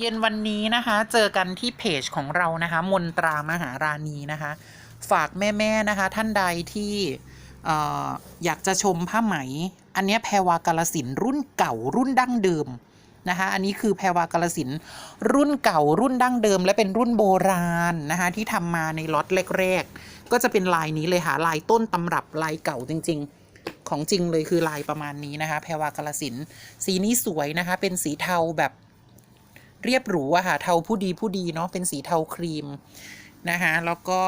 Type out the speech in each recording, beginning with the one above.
เย็นวันนี้นะคะ เจอกันที่เพจของเรานะคะ มนตรามหาราณีนะคะ ฝากแม่ๆนะคะ ท่านใดที่ออยากจะชมผ้าไหม อันนี้แพรวากาลสินรุ่นเก่ารุ่นดั้งเดิมนะคะ อันนี้คือแพรวากาลสินรุ่นเก่ารุ่นดั้งเดิม และเป็นรุ่นโบราณนะคะ ที่ทำมาในล็อตแรกๆก็จะเป็นลายนี้เลยค่ะลายต้นตำรับลายเก่าจริง ๆของจริงเลยคือลายประมาณนี้นะคะ แพรวากาลสิน สีนี้สวยนะคะ เป็นสีเทาแบบ เรียบหรูอะค่ะเทาผู้ดีผู้ดีเนาะเป็นสีเทาครีมนะคะแล้วก็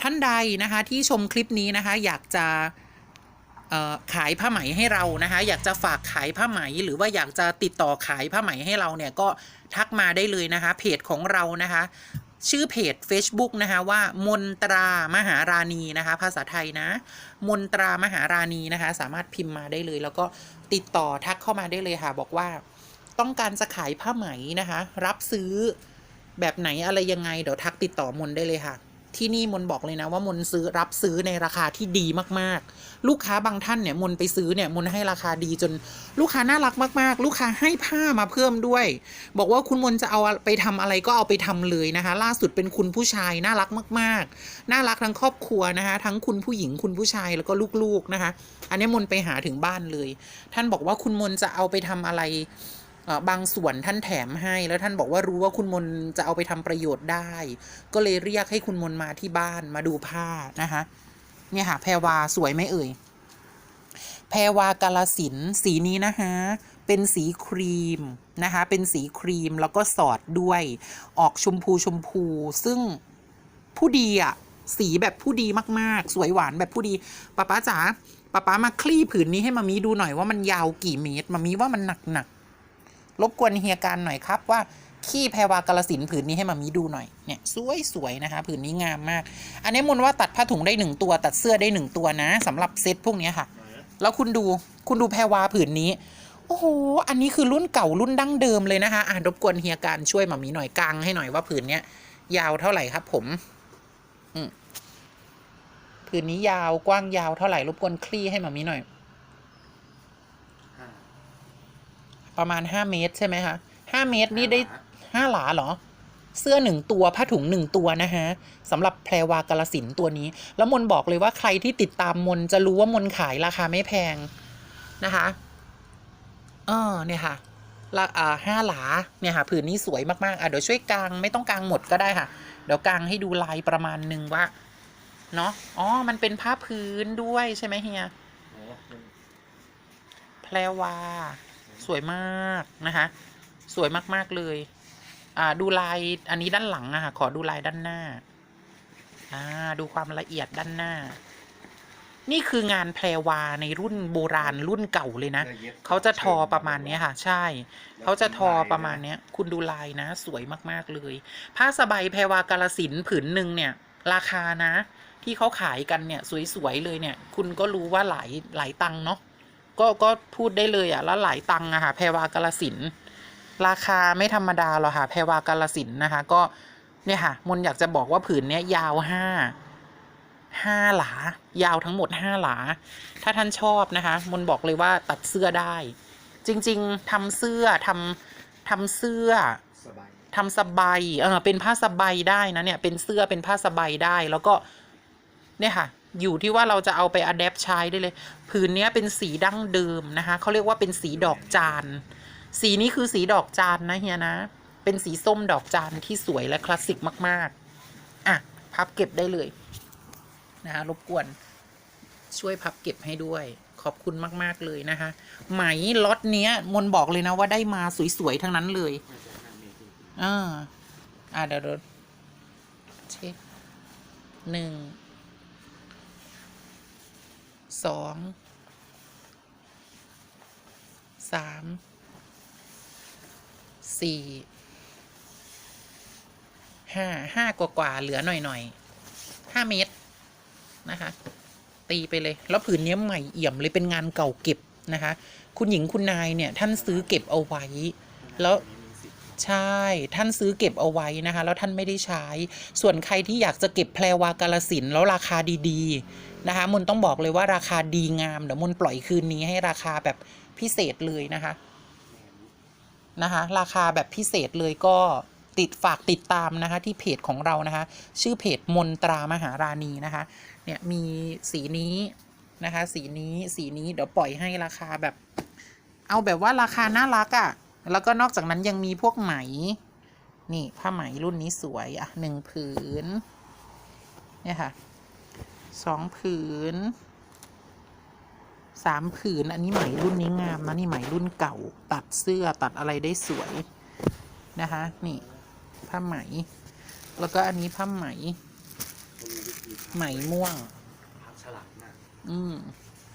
ท่านใดนะคะที่ชมคลิปนี้นะคะอยากจะขายผ้าไหมให้เรานะคะอยากจะฝากขายผ้าไหมหรือว่าอยากจะติดต่อขายผ้าไหมให้เราเนี่ยก็ทักมาได้เลยนะคะเพจของเรานะคะชื่อเพจ Facebook นะคะว่ามนตรามหาราณีนะคะ ภาษาไทยนะ มนตรามหาราณีนะคะ สามารถพิมพ์มาได้เลย แล้วก็ติดต่อทักเข้ามาได้เลยค่ะ บอกว่า ต้องการจะขายผ้าไหมนะคะ รับซื้อแบบไหนอะไรยังไง เดี๋ยวทักติดต่อมนได้เลยค่ะ ที่นี่มนบอกเลยนะว่ามนซื้อรับซื้อในราคาที่ดีมากๆ ลูกค้าบางท่านเนี่ยมนไปซื้อเนี่ยมนให้ราคาดีจนลูกค้าน่ารักมากๆ ลูกค้าให้ผ้ามาเพิ่มด้วย บอกว่าคุณมนจะเอาไปทำอะไรก็เอาไปทำเลยนะคะ ล่าสุดเป็นคุณผู้ชายน่ารักมาก ๆ น่ารักทั้งครอบครัวนะคะ ทั้งคุณผู้หญิงคุณผู้ชายแล้วก็ลูกๆนะคะ อันนี้มนไปหาถึงบ้านเลย ท่านบอกว่าคุณมนจะเอาไปทำอะไร บางส่วนท่านแถมให้แล้วท่านบอกว่ารู้ว่าคุณมนจะเอาไปทำประโยชน์ได้ ก็เลยเรียกให้คุณมนมาที่บ้านมาดูผ้านะคะเนี่ยค่ะแพรวาสวยไหมเอ่ยแพรวากาลสินสีนี้นะคะเป็นสีครีมนะคะ เป็นสีครีมแล้วก็สอดด้วยออกชมพูชมพู ซึ่งผู้ดีอะสีแบบผู้ดีมากๆ สวยหวานแบบผู้ดีป้าป้าจ๋าป้าป้ามาคลี่ผืนนี้ให้มามีดูหน่อยว่ามันยาวกี่เมตรมามีว่ามันหนักหนัก รบกวนเฮียการหน่อยครับว่าขี้แพรวากาลสินผืนนี้ให้มามีดูหน่อยเนี่ยสวยสวยๆนะคะผืนนี้งามมาก อันนี้มนว่าตัดผ้าถุงได้หนึ่งตัว ตัดเสื้อได้หนึ่งตัวนะสำหรับเซตพวกนี้ค่ะ แล้วคุณดูคุณดูแพรวาผืนนี้โอ้โห อันนี้คือรุ่นเก่ารุ่นดั้งเดิมเลยนะคะ อ่านรบกวนเฮียการช่วยมามีหน่อยกลางให้หน่อยว่าผืนเนี้ยยาวเท่าไหร่ครับ ผมอืมผืนนี้ยาวกว้างยาวเท่าไหร่รบกวนคลี่ให้มามีหน่อย ห้า ประมาณห้าเมตรใช่ไหมคะห้าเมตรนี่ได้ห้าหลาเหรอ เสื้อหนึ่งตัวผ้าถุงหนึ่งตัวนะฮะสำหรับแพรวากาลสินธุ์ตัวนี้ แล้วมนบอกเลยว่าใครที่ติดตามมนจะรู้ว่ามนขายราคาไม่แพงนะคะเออเนี่ยค่ะละอ่าห้าหลาเนี่ยค่ะผืนนี้สวยมากๆอะเดี๋ยวช่วยกางไม่ต้องกางหมดก็ได้ค่ะ เดี๋ยวกางให้ดูลายประมาณหนึ่งว่าเนาะอ๋อ มันเป็นผ้าพื้นด้วยใช่ไหมเฮียโอ้มันแพรวา สวยมากนะคะ สวยมากๆเลย อ่าดูลายอันนี้ด้านหลังอะค่ะ ขอดูลายด้านหน้า อ่า ดูความละเอียดด้านหน้า นี่คืองานแพรวาในรุ่นโบราณรุ่นเก่าเลยนะเขาจะทอประมาณนี้ค่ะ ใช่เขาจะทอประมาณนี้คุณดูลายนะ สวยมากๆเลย ผ้าสบายแพรวากาลสินผืนหนึ่งเนี่ย ราคานะ ที่เขาขายกันเนี่ย สวยๆเลยเนี่ย คุณก็รู้ว่าหลายหลายตังค์เนาะ ก็ก็พูดได้เลยอะแล้วหลายตังค์อะค่ะแพรวากาลสินธุ์ราคาไม่ธรรมดาหรอกค่ะแพรวากาลสินธุ์นะคะ ก็เนี่ยค่ะ มนอยากจะบอกว่าผืนเนี้ยยาวห้าห้าหลา ยาวทั้งหมดห้าหลา ถ้าท่านชอบนะคะ มนบอกเลยว่าตัดเสื้อได้ จริง ๆทำเสื้อทำทำเสื้อสบายทำสบายเออเป็นผ้าสบายได้นะเนี่ย เป็นเสื้อเป็นผ้าสบายได้ แล้วก็ เนี่ยค่ะ อยู่ที่ว่าเราจะเอาไปอัดแอปใช้ได้เลย ผืนเนี้ยเป็นสีดั้งเดิมนะคะเขาเรียกว่าเป็นสีดอกจานสีนี้คือสีดอกจานนะเฮียนะ เป็นสีส้มดอกจานที่สวยและคลาสสิกมาก ๆ อะ พับเก็บได้เลยนะคะรบกวน ช่วยพับเก็บให้ด้วย ขอบคุณมาก ๆ เลยนะคะ ไหมล็อตเนี้ย มนบอกเลยนะว่าได้มาสวย ๆ ทั้งนั้นเลยอ่าอ่าเดี๋ยวเดี๋ยวเช็คหนึ่ง สองสามสี่ห้าห้ากว่ากว่าเหลือหน่อยหน่อยห้าเมตรนะคะ ตีไปเลย แล้วผืนนี้ใหม่เอี่ยมเลยเป็นงานเก่าเก็บนะคะ คุณหญิงคุณนายเนี่ยท่านซื้อเก็บเอาไว้ แล้ว ใช่ ท่านซื้อเก็บเอาไว้นะคะ แล้วท่านไม่ได้ใช้ ส่วนใครที่อยากจะเก็บแพรวากาลสินแล้วราคาดีๆนะคะมนต้องบอกเลยว่าราคาดีงามเดี๋ยวมนปล่อยคืนนี้ให้ราคาแบบพิเศษเลยนะคะนะคะ ราคาแบบพิเศษเลยก็ติดฝากติดตามนะคะที่เพจของเรานะคะ ชื่อเพจมนตรามหาราณีนะคะ เนี่ยมีสีนี้นะคะ สีนี้สีนี้เดี๋ยวปล่อยให้ราคาแบบ เอาแบบว่าราคาน่ารักอะ่ะ แล้วก็นอกจากนั้นยังมีพวกไหม นี่ผ้าไหมรุ่นนี้สวยอะหนึ่งผืน เนี่ยค่ะสองผืนสามผืน อันนี้ไหมรุ่นนี้งามนะนี่ไหมรุ่นเก่า ตัดเสื้อตัดอะไรได้สวยนะคะ นี่ผ้าไหม แล้วก็อันนี้ผ้าไหมเขามีวิธีไหมม่วงพับฉลากหน้าอืม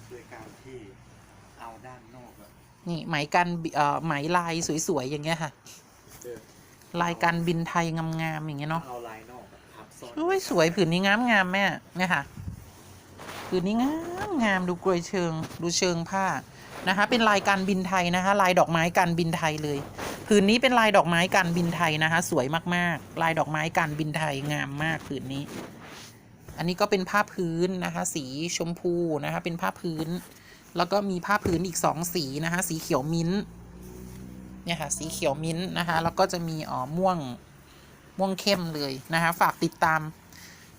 โดยการที่เอาด้าน นอกอะนี่ไหมกันบิเอ่อไหมลายสวยๆอย่างเงี้ยค่ะเออลายการบินไทยงามๆอย่างเงี้ยเนาะเอาลายนอกอะพับซ้อนโอ้ยสวยผืนนี้งามงามๆแม่เนี่ยค่ะผืนนี้งามงามดูกรวยเชิง ดูเชิงผ้านะคะ เป็นลายการบินไทยนะคะ ลายดอกไม้การบินไทยเลยผืนนี้เป็นลายดอกไม้การบินไทยนะคะ สวยมากๆ ลายดอกไม้การบินไทยงามมากผืนนี้ อันนี้ก็เป็นผ้าพื้นนะคะ สีชมพูนะคะ เป็นผ้าพื้น แล้วก็มีผ้าพื้นอีกสองสีนะคะสีเขียวมิ้นท์เนี่ยค่ะสีเขียวมิ้นท์นะคะแล้วก็จะมีอ๋อม่วงม่วงเข้มเลยนะคะฝากติดตาม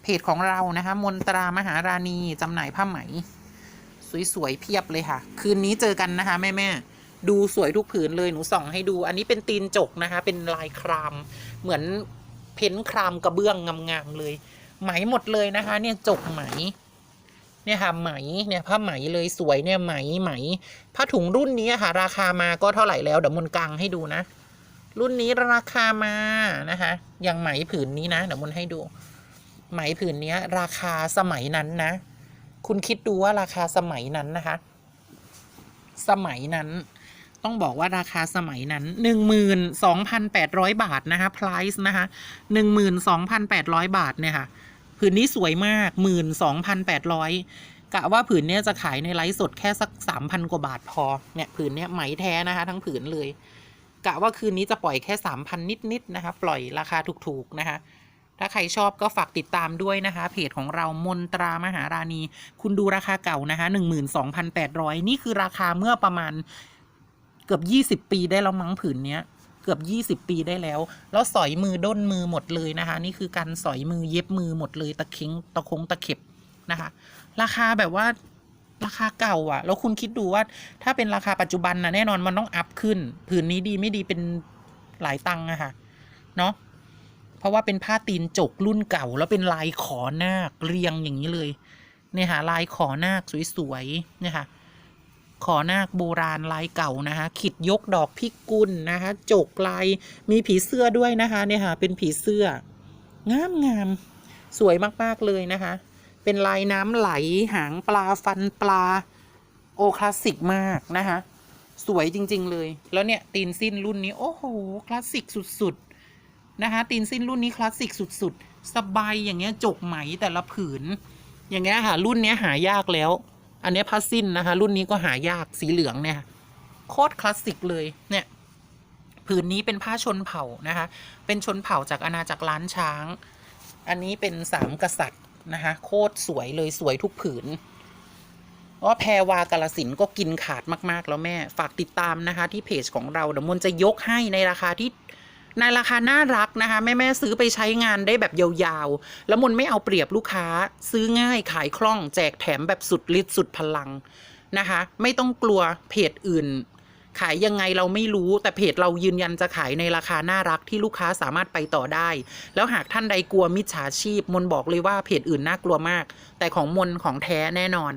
เพจของเรานะคะมนตรามหาราณีจำหน่ายผ้าไหม สวยๆเพียบเลยค่ะ คืนนี้เจอกันนะคะแม่ๆดูสวยทุกผืนเลยหนูส่องให้ดู อันนี้เป็นตีนจกนะคะ เป็นลายคราม เหมือนเพ้นครามกระเบื้องงามๆเลย ไหมหมดเลยนะคะ เนี่ยจกไหม เนี่ยค่ะไหมเนี่ยผ้าไหมเลยสวยเนี่ยไหมไหมผ้าถุงรุ่นนี้ค่ะ ราคามาก็เท่าไหร่แล้วเดี๋ยวมนกลางให้ดูนะ รุ่นนี้ราคามานะคะอย่างไหมผืนนี้นะเดี๋ยวมนให้ดู ไหมผืนเนี้ยราคาสมัยนั้นนะ คุณคิดดูว่าราคาสมัยนั้นนะคะ สมัยนั้นต้องบอกว่าราคาสมัยนั้นหนึ่งหมื่นสองพันแปดร้อยบาทนะคะ price นะคะหนึ่งหมื่นสองพันแปดร้อยบาทเนี่ยค่ะ ผืนนี้สวยมากหมื่นสองพันแปดร้อยกะว่าผืนเนี้ยจะขายในไลฟ์สดแค่สักสามพันกว่าบาทพอ เนี่ยผืนเนี้ยไหมแท้นะคะ ทั้งผืนเลย กะว่าคืนนี้จะปล่อยแค่สามพันนิดๆนะคะ ปล่อยราคาถูกๆนะคะถ้าใครชอบก็ฝากติดตามด้วยนะคะ เพจของเรามนตรามหาราณี คุณดูราคาเก่านะคะหนึ่งหมื่นสองพันแปดร้อยนี่คือราคาเมื่อประมาณเกือบยี่สิบปีได้แล้วมั้งผืนเนี้ย เกือบยี่สิบปีได้แล้ว แล้วสอยมือด้นมือหมดเลยนะคะ นี่คือการสอยมือเย็บมือหมดเลย ตะเข็งตะคงตะเข็บนะคะ ราคาแบบว่าราคาเก่าอะ่ะ แล้วคุณคิดดูว่าถ้าเป็นราคาปัจจุบันนะแน่นอนมันต้องอัพขึ้น ผืนนี้ดีไม่ดีเป็นหลายตังค์อะค่ะ เนาะเพราะว่าเป็นผ้าตีนจกรุ่นเก่า แล้วเป็นลายขอนาคเรียงอย่างนี้เลย เนี่ยค่ะลายขอนาคสวยๆเนี่ยค่ะ ขอนาคโบราณลายเก่านะคะขิดยกดอกพิกุลนะคะจกลายมีผีเสื้อด้วยนะคะเนี่ยค่ะเป็นผีเสื้องามงามสวยมากๆเลยนะคะ เป็นลายน้ำไหลหางปลาฟันปลาโอคลาสสิกมากนะคะสวยจริง ๆ เลย แล้วเนี่ยตีนสิ้นรุ่นนี้โอ้โหคลาสสิกสุดๆนะคะตีนสิ้นรุ่นนี้คลาสสิกสุดๆสบายอย่างเงี้ยจกไหมแต่ละผืน อย่างเงี้ยค่ะรุ่นเนี้ยหายากแล้ว อันนี้ผ้าสิ้นนะคะ รุ่นนี้ก็หายากสีเหลืองเนี่ยโคตรคลาสสิกเลยเนี่ยผืนนี้เป็นผ้าชนเผ่านะคะ เป็นชนเผ่าจากอาณาจักรล้านช้าง อันนี้เป็นสามกษัตริย์นะคะ โคตรสวยเลยสวยทุกผืนเพราะว่าแพรวากาลสินก็กินขาดมาก ๆ แล้วแม่ ฝากติดตามนะคะ ที่เพจของเราเดี๋ยวมนจะยกให้ในราคาที่ ในราคาน่ารักนะคะ แม่แม่ซื้อไปใช้งานได้แบบยาวๆ แล้วมนไม่เอาเปรียบลูกค้า ซื้อง่ายขายคล่องแจกแถมแบบสุดฤทธิ์สุดพลังนะคะ ไม่ต้องกลัวเพจอื่น ขายยังไงเราไม่รู้แต่เพจเรายืนยันจะขายในราคาน่ารักที่ลูกค้าสามารถไปต่อได้ แล้วหากท่านใดกลัวมิจฉาชีพ มนบอกเลยว่าเพจอื่นน่ากลัวมาก แต่ของมนของแท้แน่นอน